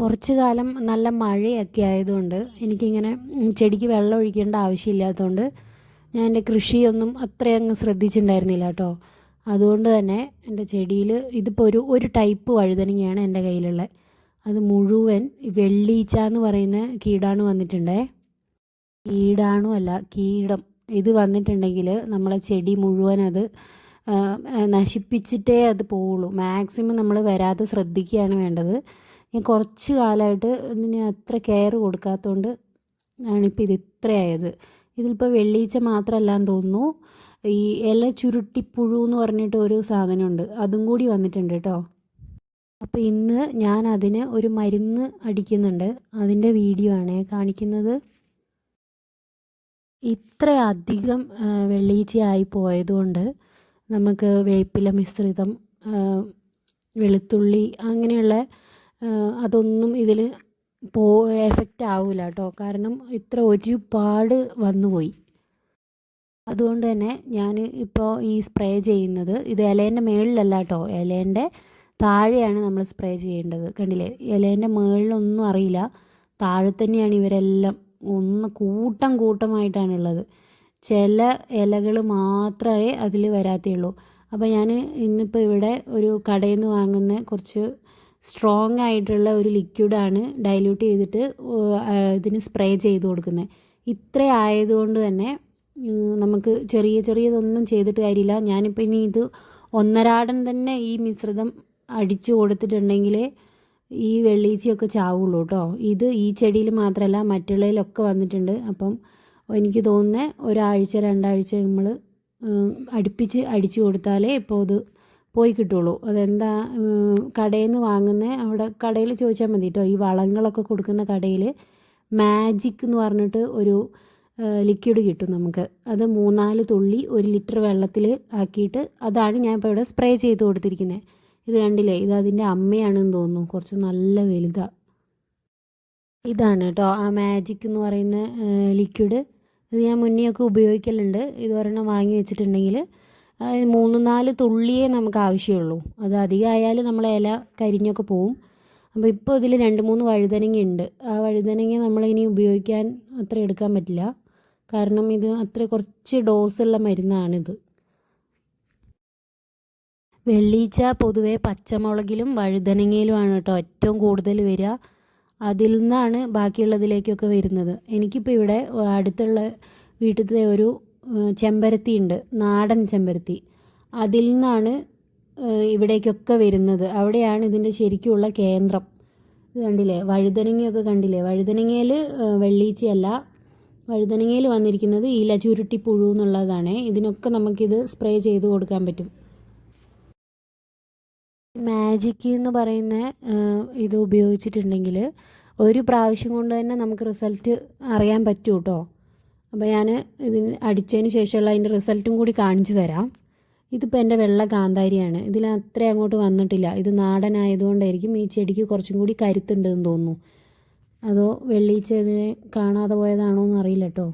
കുറച്ച് കാലം നല്ല മഴയൊക്കെ ആയതുകൊണ്ട് എനിക്കിങ്ങനെ ചെടിക്ക് വെള്ളം ഒഴിക്കേണ്ട ആവശ്യമില്ലാത്തതുകൊണ്ട് ഞാൻ എന്റെ കൃഷിയൊന്നും അത്രയങ്ങ് ശ്രദ്ധിച്ചിട്ടുണ്ടായിരുന്നില്ല കേട്ടോ. അതുകൊണ്ട് തന്നെ എന്റെ ചെടിയിൽ ഇതിപ്പോൾ ഒരു ഒരു ടൈപ്പ് വഴുതനങ്ങയാണ് എന്റെ കയ്യിലുള്ളത്. അത് മുഴുവൻ വെള്ളീച്ച എന്ന് പറയുന്ന കീടാണു വന്നിട്ടുണ്ടേ. കീടാണു അല്ല കീടം. ഇത് വന്നിട്ടുണ്ടെങ്കിൽ നമ്മളെ ചെടി മുഴുവൻ അത് നശിപ്പിച്ചിട്ടേ അത് പോവുള്ളൂ. മാക്സിമം നമ്മൾ വരാതെ ശ്രദ്ധിക്കുകയാണ് വേണ്ടത്. ഞാൻ കുറച്ച് കാലമായിട്ട് ഇതിന് അത്ര കെയർ കൊടുക്കാത്തതുകൊണ്ട് ആണിപ്പോൾ ഇത് ഇത്രയായത്. ഇതിലിപ്പോൾ വെള്ളീച്ച മാത്രമല്ലാന്ന് തോന്നുന്നു. ഈ ഇല ചുരുട്ടിപ്പുഴു എന്ന് പറഞ്ഞിട്ട് ഒരു സാധനമുണ്ട്. അതും കൂടി വന്നിട്ടുണ്ട് കേട്ടോ. അപ്പോൾ ഇന്ന് ഞാൻ അതിന് ഒരു മരുന്ന് അടിക്കുന്നുണ്ട്. അതിന്റെ വീഡിയോ ആണ് കാണിക്കുന്നത്. ഇത്രയധികം വെള്ളീച്ചയായി പോയതുകൊണ്ട് നമുക്ക് വേപ്പില മിശ്രിതം വെളുത്തുള്ളി അങ്ങനെയുള്ള അതൊന്നും ഇതിൽ പോ എഫക്റ്റ് ആവില്ല കേട്ടോ കാരണം ഇത്ര ഒരുപാട് വന്നുപോയി. അതുകൊണ്ട് തന്നെ ഞാൻ ഇപ്പോൾ ഈ സ്പ്രേ ചെയ്യുന്നത് ഇത് ഇലേന്റെ മേളിലല്ല കേട്ടോ ഇലേന്റെ താഴെയാണ് നമ്മൾ സ്പ്രേ ചെയ്യേണ്ടത്. കണ്ടില്ലേ? ഇലേന്റെ മേളിലൊന്നും അറിയില്ല. താഴെ തന്നെയാണ് ഇവരെല്ലാം ഒന്ന് കൂട്ടം കൂട്ടമായിട്ടാണുള്ളത്. ചില ഇലകൾ മാത്രമേ അതിൽ വരാത്തുള്ളൂ അപ്പോൾ ഞാൻ ഇന്നിപ്പോൾ ഇവിടെ ഒരു കടയിൽ നിന്ന് വാങ്ങുന്ന കുറച്ച് സ്ട്രോങ് ആയിട്ടുള്ള ഒരു ലിക്വിഡാണ് ഡൈല്യൂട്ട് ചെയ്തിട്ട് ഇതിന് സ്പ്രേ ചെയ്ത് കൊടുക്കുന്നത്. ഇത്ര ആയതുകൊണ്ട് തന്നെ നമുക്ക് ചെറിയ ചെറിയതൊന്നും ചെയ്തിട്ട് കാര്യമില്ല. ഞാനിപ്പോൾ ഇനി ഇത് ഒന്നരാടൻ തന്നെ ഈ മിശ്രിതം അടിച്ചു കൊടുത്തിട്ടുണ്ടെങ്കിൽ ഈ വെള്ളീച്ചയൊക്കെ ചാവുള്ളൂ കേട്ടോ. ഇത് ഈ ചെടിയിൽ മാത്രമല്ല മറ്റുള്ളതിലൊക്കെ വന്നിട്ടുണ്ട്. അപ്പം എനിക്ക് തോന്നുന്നത് ഒരാഴ്ച രണ്ടാഴ്ച നമ്മൾ അടുപ്പിച്ച് അടിച്ചു കൊടുത്താലേ ഇപ്പോൾ ഇത് പോയി കിട്ടുള്ളൂ. അതെന്താ കടയിൽ നിന്ന് വാങ്ങുന്ന അവിടെ കടയിൽ ചോദിച്ചാൽ മതി കേട്ടോ ഈ വളങ്ങളൊക്കെ കൊടുക്കുന്ന കടയിൽ മാജിക് എന്ന് പറഞ്ഞിട്ട് ഒരു ലിക്വിഡ് കിട്ടും നമുക്ക്. അത് മൂന്നാൽ തുള്ളി ഒരു ലിറ്റർ വെള്ളത്തിൽ ആക്കിയിട്ട് അതാണ് ഞാൻ ഇപ്പോൾ ഇവിടെ സ്പ്രേ ചെയ്ത് കൊടുത്തിരിക്കുന്നത്. ഇത് കണ്ടില്ലേ? ഇത് അതിന്റെ അമ്മയാണെന്ന് തോന്നുന്നു. കുറച്ച് നല്ല വലുതാണ് ഇതാണ് കേട്ടോ ആ മാജിക് എന്ന് പറയുന്ന ലിക്വിഡ് ഇത് ഞാൻ മുന്നേ ഒക്കെ ഉപയോഗിക്കലുണ്ട്. ഇത് ഒരെണ്ണം വാങ്ങി വെച്ചിട്ടുണ്ടെങ്കിൽ മൂന്ന് നാല് തുള്ളിയേ നമുക്ക് ആവശ്യമുള്ളൂ. അത് അധികമായാൽ നമ്മൾ ഇല കരിഞ്ഞൊക്കെ പോവും. അപ്പോൾ ഇപ്പോൾ ഇതിൽ രണ്ട് മൂന്ന് വഴുതനങ്ങ ഉണ്ട്. ആ വഴുതനങ്ങ നമ്മളിനി ഉപയോഗിക്കാൻ അത്ര എടുക്കാൻ പറ്റില്ല. കാരണം ഇത് അത്ര കുറച്ച് ഡോസുള്ള മരുന്നാണിത്. വെള്ളീച്ച പൊതുവേ പച്ചമുളകിലും വഴുതനങ്ങയിലുമാണ് കേട്ടോ ഏറ്റവും കൂടുതൽ വരിക. അതിൽ നിന്നാണ് ബാക്കിയുള്ളതിലേക്കൊക്കെ വരുന്നത്. എനിക്കിപ്പോൾ ഇവിടെ അടുത്തുള്ള വീട്ടിലത്തെ ഒരു ചെമ്പരത്തി ഉണ്ട്. നാടൻ ചെമ്പരത്തി. അതിൽ നിന്നാണ് ഇവിടേക്കൊക്കെ വരുന്നത്. അവിടെയാണ് ഇതിന്റെ ശരിക്കുള്ള കേന്ദ്രം. ഇത് കണ്ടില്ലേ? വഴുതനങ്ങയൊക്കെ കണ്ടില്ലേ? വഴുതനങ്ങയിൽ വെള്ളീച്ചയല്ല. വഴുതനങ്ങയിൽ വന്നിരിക്കുന്നത് ഇല ചുരുട്ടി പുഴു എന്നുള്ളതാണ്. ഇതിനൊക്കെ നമുക്കിത് സ്പ്രേ ചെയ്ത് കൊടുക്കാൻ പറ്റും. മാജിക് എന്ന് പറയുന്ന ഇത് ഉപയോഗിച്ചിട്ടുണ്ടെങ്കിൽ ഒരു പ്രാവശ്യം കൊണ്ട് തന്നെ നമുക്ക് റിസൾട്ട് അറിയാൻ പറ്റൂട്ടോ? കേട്ടോ അപ്പോൾ ഞാൻ ഇതിന് അടിച്ചതിന് ശേഷമുള്ള അതിന്റെ റിസൾട്ടും കൂടി കാണിച്ചു തരാം. ഇതിപ്പോൾ എന്റെ വെള്ള കാന്താരിയാണ്. ഇതിൽ അത്ര അങ്ങോട്ട് വന്നിട്ടില്ല. ഇത് നാടനായതുകൊണ്ടായിരിക്കും ഈ ചെടിക്ക് കുറച്ചും കൂടി കരുത്തുണ്ടെന്ന് തോന്നുന്നു. അതോ വെള്ളീച്ച ഇതിനെ കാണാതെ പോയതാണോ എന്ന് അറിയില്ല കേട്ടോ.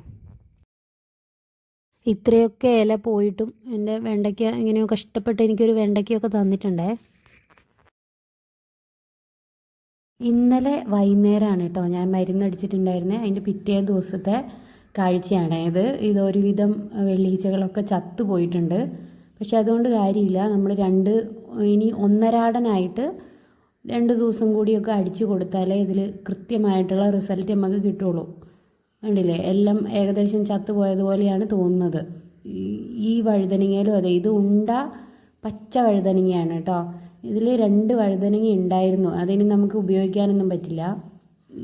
ഇത്രയൊക്കെ ഇല പോയിട്ടും എന്റെ വെണ്ടയ്ക്ക ഇങ്ങനെയോ കഷ്ടപ്പെട്ട് എനിക്കൊരു വെണ്ടയ്ക്കൊക്കെ തന്നിട്ടുണ്ടേ. ഇന്നലെ വൈകുന്നേരമാണ് കേട്ടോ. ഞാൻ മരുന്നടിച്ചിട്ടുണ്ടായിരുന്നത് അതിന്റെ പിറ്റേ ദിവസത്തെ കാഴ്ചയാണ്. ഇത് ഇത് ഒരുവിധം വെള്ളീച്ചകളൊക്കെ ചത്തു പോയിട്ടുണ്ട് പക്ഷെ അതുകൊണ്ട് കാര്യമില്ല. നമ്മൾ രണ്ട് ഇനി ഒന്നരാടനായിട്ട് രണ്ട് ദിവസം കൂടിയൊക്കെ അടിച്ചു കൊടുത്താലേ ഇതിൽ കൃത്യമായിട്ടുള്ള റിസൾട്ട് നമുക്ക് കിട്ടുള്ളൂ. കണ്ടില്ലേ? എല്ലാം ഏകദേശം ചത്തുപോയതുപോലെയാണ് തോന്നുന്നത്. ഈ വഴുതനങ്ങയിലും അതെ ഇത് ഉണ്ട പച്ച വഴുതനങ്ങയാണ് കേട്ടോ. ഇതിൽ രണ്ട് വഴുതനങ്ങ ഉണ്ടായിരുന്നു. അതിന് നമുക്ക് ഉപയോഗിക്കാനൊന്നും പറ്റില്ല.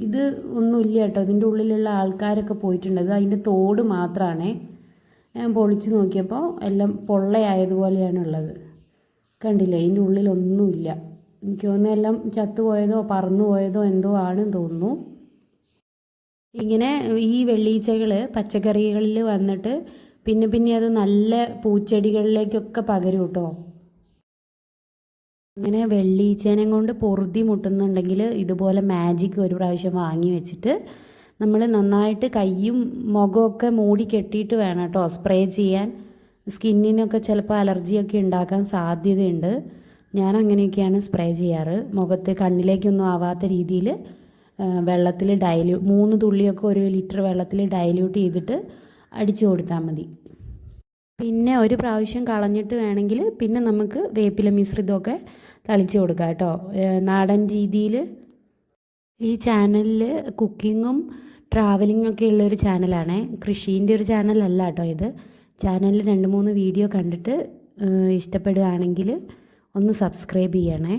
ഇത് ഒന്നുമില്ല കേട്ടോ. ഇതിന്റെ ഉള്ളിലുള്ള ആൾക്കാരൊക്കെ പോയിട്ടുണ്ട്. അത് അതിന്റെ തോട് മാത്രമാണ് ഞാൻ പൊളിച്ച് നോക്കിയപ്പോൾ എല്ലാം പൊള്ളയായതുപോലെയാണ് ഉള്ളത് കണ്ടില്ലേ ഇതിന്റെ ഉള്ളിലൊന്നുമില്ല എനിക്ക് തോന്നുന്നു എല്ലാം ചത്തുപോയതോ പറന്നു പോയതോ എന്തോ ആണെന്ന് തോന്നുന്നു. ഇങ്ങനെ ഈ വെള്ളീച്ചകൾ പച്ചക്കറികളിൽ വന്നിട്ട് പിന്നെ പിന്നെ അത് നല്ല പൂച്ചെടികളിലേക്കൊക്കെ പകരും കേട്ടോ. അങ്ങനെ വെള്ളീച്ചേനം കൊണ്ട് പൊറുതി മുട്ടുന്നുണ്ടെങ്കിൽ ഇതുപോലെ മാജിക് ഒരു പ്രാവശ്യം വാങ്ങി വെച്ചിട്ട് നമ്മൾ നന്നായിട്ട് കയ്യും മുഖമൊക്കെ മൂടി കെട്ടിയിട്ട് വേണം കേട്ടോ സ്പ്രേ ചെയ്യാൻ. സ്കിന്നിനൊക്കെ ചിലപ്പോൾ അലർജിയൊക്കെ ഉണ്ടാക്കാൻ സാധ്യതയുണ്ട്. ഞാൻ അങ്ങനെയൊക്കെയാണ് സ്പ്രേ ചെയ്യാറ്. മുഖത്ത് കണ്ണിലേക്കൊന്നും ആവാത്ത രീതിയിൽ വെള്ളത്തിൽ ഡൈല്യൂ മൂന്ന് തുള്ളിയൊക്കെ ഒരു ലിറ്റർ വെള്ളത്തിൽ ഡൈല്യൂട്ട് ചെയ്തിട്ട് അടിച്ചു കൊടുത്താൽ മതി. പിന്നെ ഒരു പ്രാവശ്യം കളഞ്ഞിട്ട് വേണമെങ്കിൽ പിന്നെ നമുക്ക് വേപ്പില മിശ്രിതമൊക്കെ തളിച്ച് കൊടുക്കുക കേട്ടോ. നാടൻ രീതിയിൽ ഈ ചാനലിൽ കുക്കിങ്ങും ട്രാവലിംഗ് ഒക്കെ ഉള്ളൊരു ചാനലാണ്. കൃഷീന്റെ ഒരു ചാനലല്ല കേട്ടോ ഇത്. ചാനലിൽ രണ്ട് മൂന്ന് വീഡിയോ കണ്ടിട്ട് ഇഷ്ടപ്പെടുകയാണെങ്കിൽ ഒന്ന് സബ്സ്ക്രൈബ് ചെയ്യണേ.